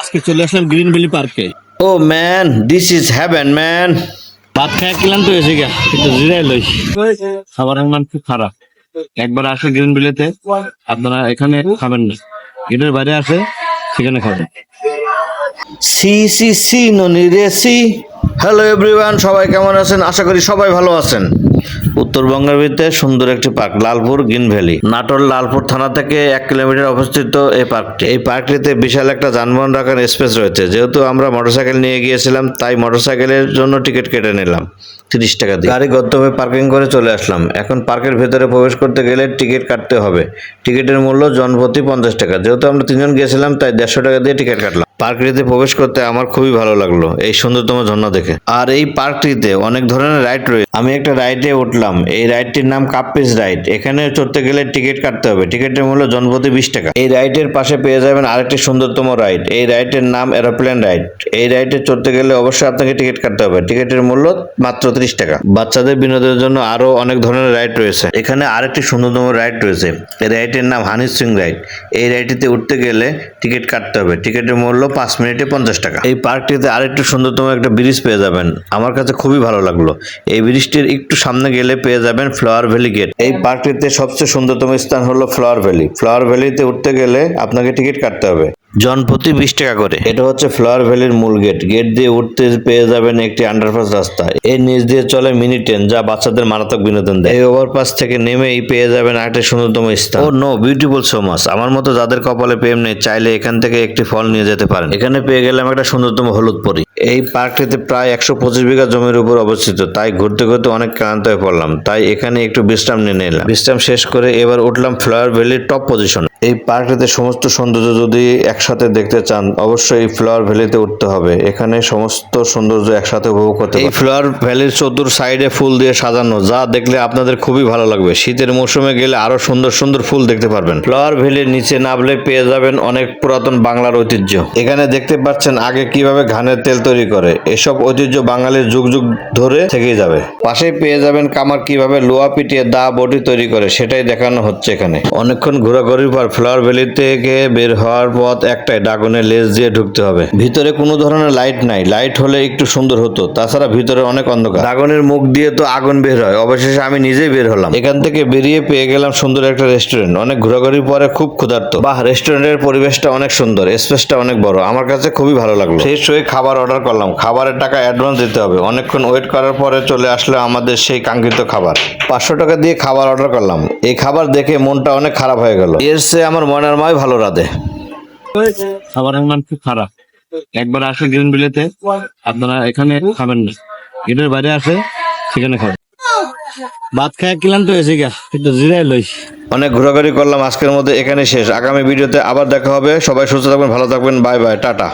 আজকে চলে আসলাম green valley পার্কে। ও man this is heaven man. ভাত খায় ক্লান্ত হয়েছে গা কিন্তু জিরাই লই। খাবারের মান খুব খারাপ। একবার আসে গ্রিন ভ্যালিতে আপনারা এখানে খাবেন না। গেটের বাইরে আসে সেখানে খাবেন। সি সি সি ননি রে সি। হ্যালো এভরিওয়ান সবাই কেমন আছেন? আশা করি সবাই ভালো আছেন। উত্তরবঙ্গের ভিতরে সুন্দর একটি park Lalpur Green Valley. Natore Lalpur থানা থেকে এক কিলোমিটার অবস্থিত এই পার্কটি। এই পার্কটিতে বিশাল একটা যানবাহন রাখার স্পেস রয়েছে। যেহেতু আমরা মোটরসাইকেল নিয়ে গিয়েছিলাম তাই মোটরসাইকেলের জন্য টিকিট কেটে নিলাম। তিরিশ টাকা দিয়ে। গাড়ি গন্তব্যে পার্কিং করে চলে আসলাম। এখন পার্কের ভেতরে প্রবেশ করতে গেলে টিকিট কাটতে হবে। টিকিটের মূল্য জনপ্রতি পঞ্চাশ টাকা। যেহেতু আমরা তিনজন গিয়েছিলাম তাই দেড়শো টাকা দিয়ে টিকিট কাটলাম। পার্কটিতে প্রবেশ করতে আমার খুবই ভালো লাগল, এই সুন্দরতম ঝর্ণা দেখে। আর এই পার্কটিতে অনেক ধরনের রাইড রয়েছে আমি একটা রাইডে উঠলাম, এই রাইডটির নাম কাপ্পিস রাইড, এখানে চড়তে গেলে টিকিট কাটতে হবে, টিকিটের মূল্য জনপ্রতি বিশ টাকা। এই রাইডের পাশে পেয়ে যাবেন আরেকটি সুন্দরতম রাইড, এই রাইডের নাম এরোপ্লেন রাইড, এই রাইডে চড়তে গেলে অবশ্যই আপনাকে টিকিট কাটতে হবে, টিকিটের মূল্য মাত্র ত্রিশ টাকা। বাচ্চাদের বিনোদনের জন্য আরও অনেক ধরনের রাইড রয়েছে, এখানে আরেকটি সুন্দরতম রাইড রয়েছে, এই রাইডের নাম হানি সিং রাইড, এই রাইডটিতে উঠতে গেলে টিকিট কাটতে হবে, টিকিটের মূল্য পাঁচ মিনিটে পঞ্চাশ টাকা। এই পার্কটিতে আরেকটু সুন্দরতম একটা ব্রিজ পেয়ে যাবেন। আমার কাছে খুবই ভালো লাগল। এই ব্রিজটির একটু সামনে গেলে পেয়ে যাবেন ফ্লাওয়ার ভ্যালি গেট। এই পার্কটিতে সবচেয়ে সুন্দরতম স্থান হলো ফ্লাওয়ার ভ্যালি। ফ্লাওয়ার ভ্যালিতে উঠতে গেলে আপনাকে টিকিট কাটতে হবে। জন প্রতি বিশ টাকা করে। এটা হচ্ছে ফ্লাওয়ার ভ্যালির মূল গেট গেট দিয়ে উঠতে পেয়ে যাবেন একটি আন্ডারপাস রাস্তা। এর নিচ দিয়ে চলে মিনি ট্রেন যা বাচ্চাদের মারাত্মক বিনোদন দেয়। এই ওভারপাস থেকে নেমেই পেয়ে যাবেন আরেকটি সুন্দরতম স্থান। ও নো বিউটিফুল সো মাচ আমার মতো যাদের কপালে প্রেম নেই চাইলে এখান থেকে একটি ফল নিয়ে যেতে পারেন। এখানে পেয়ে গেলাম একটা সুন্দরতম হলুদ পরি। এই পার্কটিতে প্রায় একশো পঁচিশ বিঘা জমির উপর অবস্থিত। তাই ঘুরতে ঘুরতে অনেক ক্লান্ত হয়ে পড়লাম। তাই এখানে একটু বিশ্রাম নিয়ে নিলাম। বিশ্রাম শেষ করে এবার উঠলাম ফ্লাওয়ার ভ্যালির টপ পজিশন এই পার্কটিতে সমস্ত সৌন্দর্য যদি একসাথে দেখতে চান অবশ্যই এই ফ্লাওয়ার ভ্যালিতে উঠতে হবে। এখানে সমস্ত সৌন্দর্য একসাথে উপভোগ করতে এই ফ্লাওয়ার ভ্যালির চতুর সাইডে ফুল দিয়ে সাজানো যা দেখলে আপনাদের খুবই ভালো লাগবে। শীতের মৌসুমে গেলে আরও সুন্দর সুন্দর ফুল দেখতে পারবেন। ফ্লাওয়ার ভ্যালির নিচে নামলে পেয়ে যাবেন অনেক পুরাতন বাংলার ঐতিহ্য। এখানে দেখতে পাচ্ছেন আগে কীভাবে ঘানের তেল তৈরি করে। এসব ঐতিহ্য বাঙালির যুগ যুগ ধরে থেকেই যাবে। পাশেই পেয়ে যাবেন কামার কীভাবে লোহা পিটিয়ে দা বটি তৈরি করে সেটাই দেখানো হচ্ছে এখানে। অনেকক্ষণ ঘোরাঘুরির পর ফ্লাওয়ার ভ্যালি থেকে বের হওয়ার পথ একটাই ড্রাগনের লেজ দিয়ে ঢুকতে হবে। ভিতরে কোনো ধরনের লাইট নাই লাইট হলে একটু সুন্দর হতো তাছাড়া ভিতরে অনেক অন্ধকার। ড্রাগনের মুখ দিয়ে তো আগুন বের হয় অবশেষে আমি নিজেই বের হলাম। এখান থেকে বেরিয়ে পেয়ে গেলাম সুন্দর একটা রেস্টুরেন্ট অনেক ঘোরাঘুরির পরে খুব ক্ষুধার্ত। বাহ রেস্টুরেন্টের পরিবেশটা অনেক সুন্দর স্পেসটা অনেক বড় আমার কাছে খুবই ভালো লাগল। শেষ হয়ে খাবার অর্ডার করলাম খাবারের টাকা অ্যাডভান্স দিতে হবে অনেকক্ষণ ওয়েট করার পরে চলে আসলো আমাদের সেই কাঙ্ক্ষিত খাবার। পাঁচশো টাকা দিয়ে খাবার অর্ডার করলাম এই খাবার দেখে মনটা অনেক খারাপ হয়ে গেল। এর চেয়ে আমার ময়নার মায় ভালো রাধে। খাবার মান খুব খারাপ একবার আসে গ্রিন বিলেতে আপনারা এখানে খাবেন না। গেটের বাইরে আসে সেখানে খাবেন। ভাত খায় ক্লান্ত হয়েছে গা কিন্তু জিরাই লই। অনেক ঘোরাঘুরি করলাম আজকের মধ্যে এখানে শেষ। আগামী ভিডিওতে আবার দেখা হবে। সবাই সুস্থ থাকবেন ভালো থাকবেন বাই বাই টাটা।